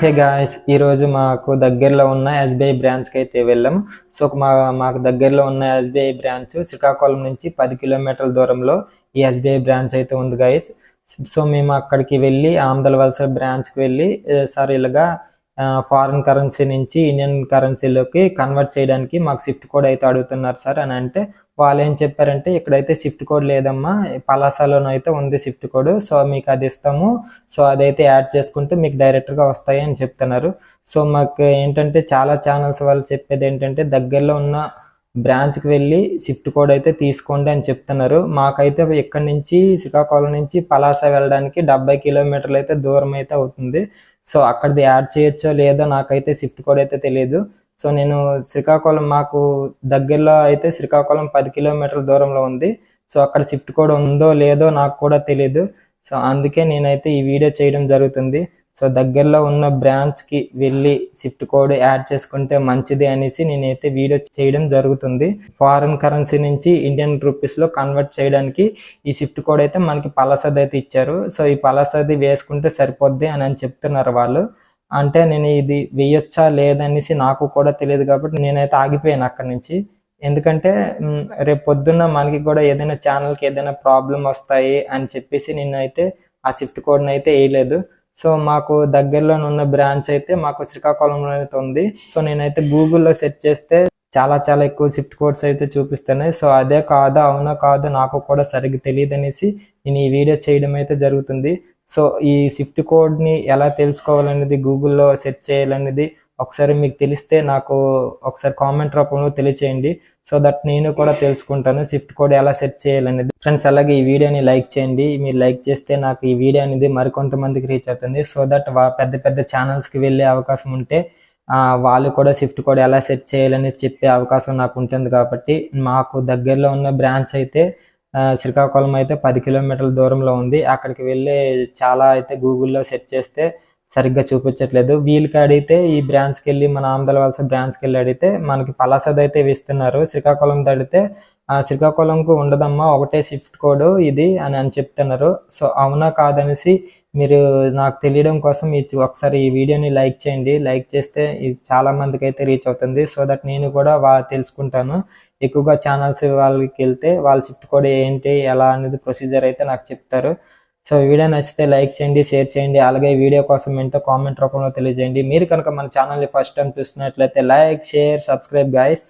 Hey guys ఈరోజు మాకు దగ్గరలో ఉన్న ఎస్బీఐ బ్రాంచ్కి అయితే వెళ్ళాం. సో మా మాకు దగ్గరలో ఉన్న ఎస్బీఐ బ్రాంచ్ శ్రీకాకుళం నుంచి పది కిలోమీటర్ల దూరంలో ఈ ఎస్బీఐ బ్రాంచ్ అయితే ఉంది గాయస్ సో మేము అక్కడికి వెళ్ళి ఆమదల వలస బ్రాంచ్కి వెళ్ళి eh, సార్ ఇలాగా ఫారిన్ కరెన్సీ నుంచి ఇండియన్ కరెన్సీలోకి కన్వర్ట్ చేయడానికి మాకు షిఫ్ట్ కోడ్ అయితే అడుగుతున్నారు సార్ అని అంటే వాళ్ళు ఏం చెప్పారంటే ఇక్కడైతే షిఫ్ట్ కోడ్ లేదమ్మా పలాసాలోనూ అయితే ఉంది షిఫ్ట్ కోడ్ సో మీకు అది ఇస్తాము సో అదైతే యాడ్ చేసుకుంటే మీకు డైరెక్ట్గా వస్తాయి అని చెప్తున్నారు. సో మాకు ఏంటంటే చాలా ఛానల్స్ వాళ్ళు చెప్పేది ఏంటంటే దగ్గరలో ఉన్న బ్రాంచ్కి వెళ్ళి షిఫ్ట్ కోడ్ అయితే తీసుకోండి అని చెప్తున్నారు. మాకైతే ఇక్కడి నుంచి శ్రీకాకుళం నుంచి పలాస వెళ్ళడానికి డెబ్బై కిలోమీటర్లు అయితే దూరం అయితే అవుతుంది. సో అక్కడిది యాడ్ చేయొచ్చో లేదో నాకైతే షిఫ్ట్ కోడ్ అయితే తెలియదు సో నేను శ్రీకాకుళం మాకు దగ్గరలో అయితే శ్రీకాకుళం పది కిలోమీటర్ల దూరంలో ఉంది. సో అక్కడ షిఫ్ట్ కోడ్ ఉందో లేదో నాకు కూడా తెలియదు సో అందుకే నేనైతే ఈ వీడియో చేయడం జరుగుతుంది. సో దగ్గరలో ఉన్న బ్రాంచ్కి వెళ్ళి షిఫ్ట్ కోడ్ యాడ్ చేసుకుంటే మంచిది అనేసి నేనైతే వీడియో చేయడం జరుగుతుంది. ఫారిన్ కరెన్సీ నుంచి ఇండియన్ రూపీస్లో కన్వర్ట్ చేయడానికి ఈ షిఫ్ట్ కోడ్ అయితే మనకి పలసది అయితే ఇచ్చారు. సో ఈ పలసది వేసుకుంటే సరిపోద్ది అని అని చెప్తున్నారు వాళ్ళు. అంటే నేను ఇది వేయొచ్చా లేదనేసి నాకు కూడా తెలియదు కాబట్టి నేనైతే ఆగిపోయాను అక్కడి నుంచి. ఎందుకంటే రేపు పొద్దున్న మనకి కూడా ఏదైనా ఛానల్కి ఏదైనా ప్రాబ్లం వస్తాయి అని చెప్పేసి నేనైతే ఆ షిఫ్ట్ కోడ్ని అయితే వేయలేదు. సో మాకు దగ్గరలోనే ఉన్న బ్రాంచ్ అయితే మాకు శ్రీకాకుళంలో అయితే ఉంది. సో నేనైతే గూగుల్లో సెర్చ్ చేస్తే చాలా చాలా ఎక్కువ షిఫ్ట్ కోడ్స్ అయితే చూపిస్తున్నాయి. సో అదే కాదా అవునా కాదో నాకు కూడా సరిగ్గా తెలియదు అనేసి నేను ఈ వీడియో చేయడం అయితే జరుగుతుంది. సో ఈ షిఫ్ట్ కోడ్ని ఎలా తెలుసుకోవాలనేది గూగుల్లో సెర్చ్ చేయాలనేది ఒకసారి మీకు తెలిస్తే నాకు ఒకసారి కామెంట్ రూపంలో తెలియచేయండి. సో దట్ నేను కూడా తెలుసుకుంటాను. షిఫ్ట్ కోడ్ ఎలా సెట్ చేయాలనేది. ఫ్రెండ్స్ అలాగే ఈ వీడియోని లైక్ చేయండి. మీరు లైక్ చేస్తే నాకు ఈ వీడియో అనేది మరికొంతమందికి రీచ్ అవుతుంది. సో దట్ పెద్ద పెద్ద ఛానల్స్కి వెళ్ళే అవకాశం ఉంటే వాళ్ళు కూడా షిఫ్ట్ కోడ్ ఎలా సెట్ చేయాలని చెప్పే అవకాశం నాకు ఉంటుంది కాబట్టి మాకు దగ్గరలో ఉన్న బ్రాంచ్ అయితే శ్రీకాకుళం అయితే పది కిలోమీటర్ల దూరంలో ఉంది. అక్కడికి వెళ్ళి చాలా అయితే గూగుల్లో సెర్చ్ చేస్తే సరిగ్గా చూపించట్లేదు. వీళ్ళకి అడిగితే ఈ బ్రాంచ్కి వెళ్ళి మన ఆంధ్ర వలస బ్రాంచ్కి వెళ్ళి అడిగితే మనకి పలాసది అయితే ఇస్తున్నారు. శ్రీకాకుళం అడిగితే శ్రీకాకుళంకు ఉండదమ్మా ఒకటే షిఫ్ట్ కోడ్ ఇది అని అని చెప్తున్నారు. సో అవునా కాదనేసి మీరు నాకు తెలియడం కోసం ఈ ఒకసారి ఈ వీడియోని లైక్ చేయండి. లైక్ చేస్తే ఇది చాలా మందికి అయితే రీచ్ అవుతుంది. సో దట్ నేను కూడా వా తెలుసుకుంటాను. ఎక్కువగా ఛానల్స్ వాళ్ళకి వెళ్తే వాళ్ళ షిఫ్ట్ కోడ్ ఏంటి ఎలా అనేది ప్రొసీజర్ అయితే నాకు చెప్తారు. సో వీడియో నచ్చితే లైక్ చేయండి షేర్ చేయండి అలాగే వీడియో కోసం ఏంటో కామెంట్ రూపంలో తెలియజేయండి. మీరు కనుక మన ఛానల్ని ఫస్ట్ టైం చూస్తున్నట్లయితే లైక్ షేర్ సబ్స్క్రైబ్ గాయస్